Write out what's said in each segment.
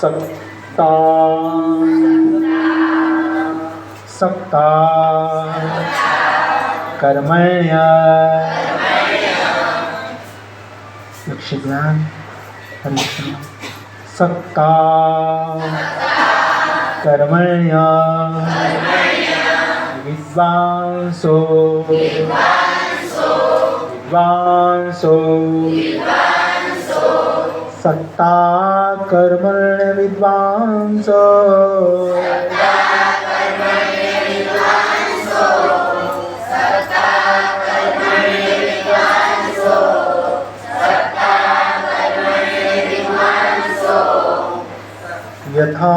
સત્તા સત્તા કર્મણ્ય લક્ષ્ય જ્ઞાન પરીક્ષણ સત્તા કર્મણ્ય વિદ્વાંસો વિદ્વાંસો વિદ્વાંસો सत्ता कर्मण्य विद्वांसो. यथा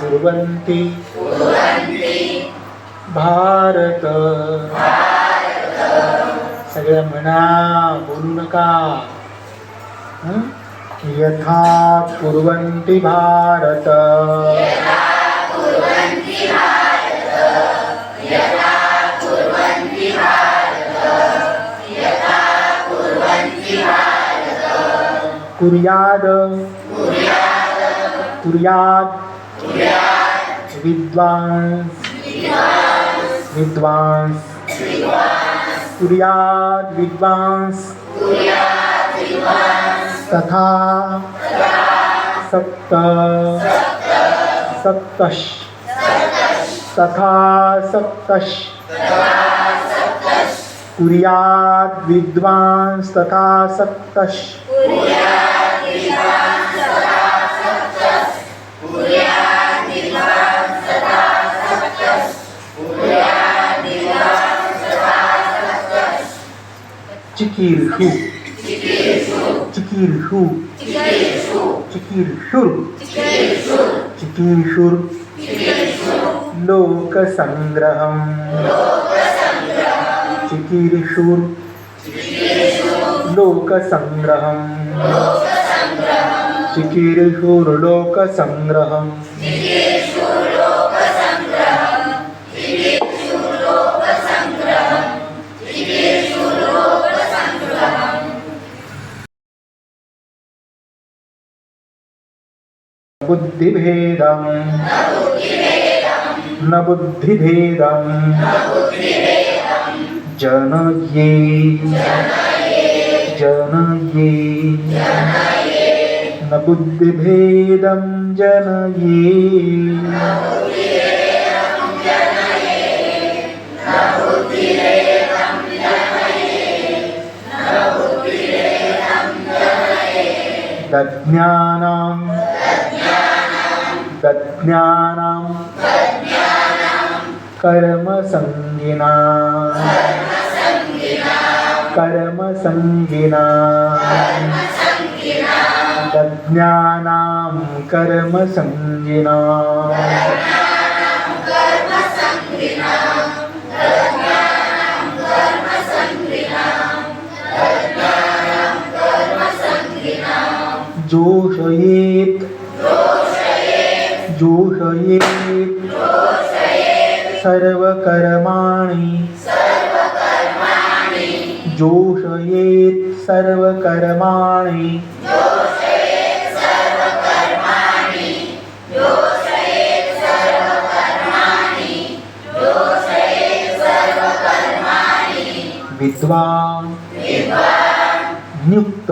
कुर्वन्ति भारत. सगळ्या म्हणा बोलू नका यथा कुर्वन्ति भारत। कुर्याद। कुर्याद। विद्वांस विद्वांस कुर्याद विद्वांस तथा सप्त सप्तश तथा सप्तश कुर्याद विद्वांस तथा सप्तश चिकीर्षु चिकीर्षु चिकीर्षुर् Четыре. लोकसङ्ग्रहम् चिकीर्षुर् लोकसङ्ग्रहम् चिकीर्षुर्लोकसङ्ग्रहम् बुद्धिभेदं न बुद्धिभेदं जनये। जनये। न बुद्धिभेदं जनये। दज्ञानां दज्ञानां कर्मसङ्गिना कर्मसङ्गिना कर्मसङ्गिना जोषयेत् जोषयेत् सर्वकर्माणि। जोषयेत् सर्वकर्माणि। विद्वान्। युक्त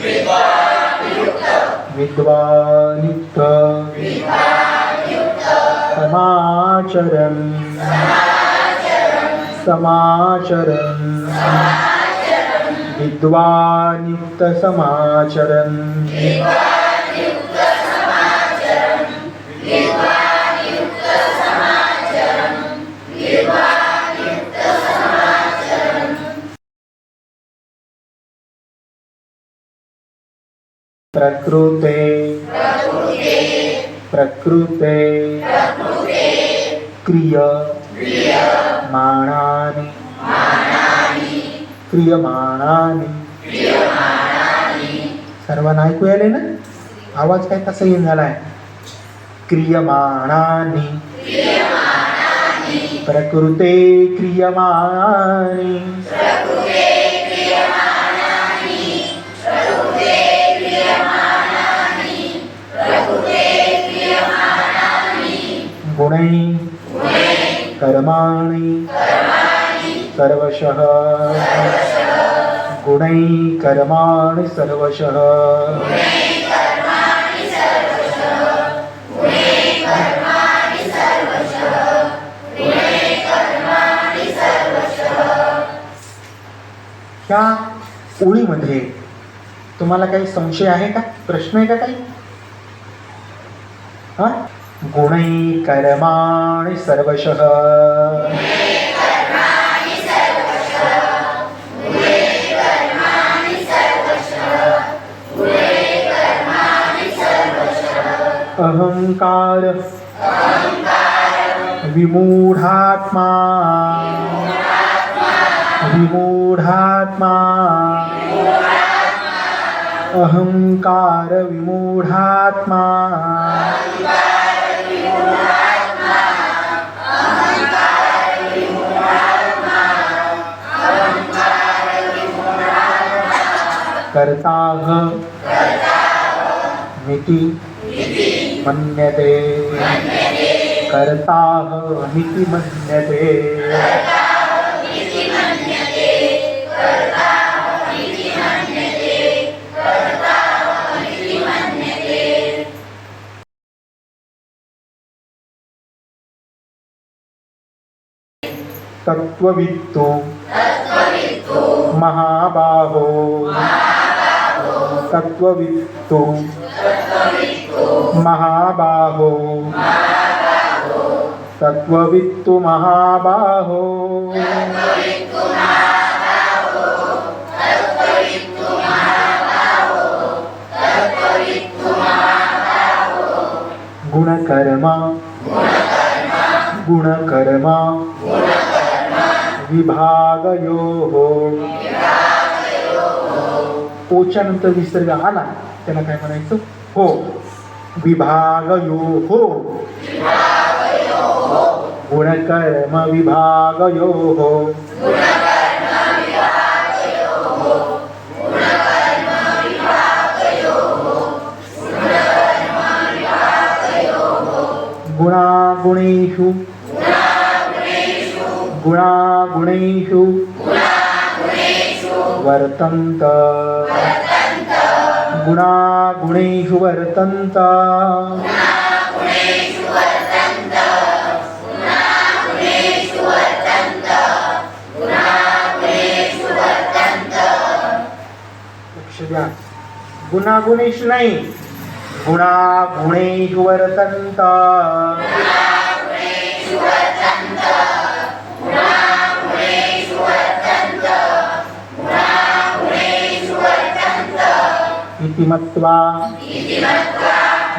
विद्वान् युक्त विद्वान् युक्त समाचरन्। समाचरन्। विद्वान् युक्त समाचरन्। प्रकृते। प्रकृते। क्रिय। माणानि। क्रियमाणानि। सर्वांना ऐकू आले ना? आवाज़ काय कसा येऊन झालाय? क्रियमाणानि। प्रकृते क्रियमाणानि गुणै कर्माणि। सर्वशः। गुणै कर्माणि सर्वशः। ह्या ओळीमध्ये तुम्हाला काही संशय आहे का? प्रश्न आहे का काही? हा? गुणै कर्माणि सर्वशः। अहंकार। विमूढात्मा। विमूढात्मा। अहंकार विमूढात्मा। कर्ताः मिति मन्यते। कर्ताः मिति मन्यते। तत्त्ववित्तु। महाबाहो। तत्त्ववित्तु। महाबाहो। तत्त्ववित्तु महाबाहो। गुणकर्म। गुणकर्म। विभागयोः ओच्यानंतर विसर्ग आला त्याला काय म्हणायचं हो। विभागयो। हो गुणकर्म विभागयो। हो गुणागुणेषु गुणागुणेषु। वर्तन्त। गुणागुणेषु वर्तन्त। लक्ष द्या गुणागुणेषु नाही। गुणागुणेषु वर्तन्त। इति मत्वा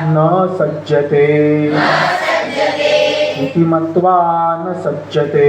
न सज्जते। इति मत्वा न सज्जते।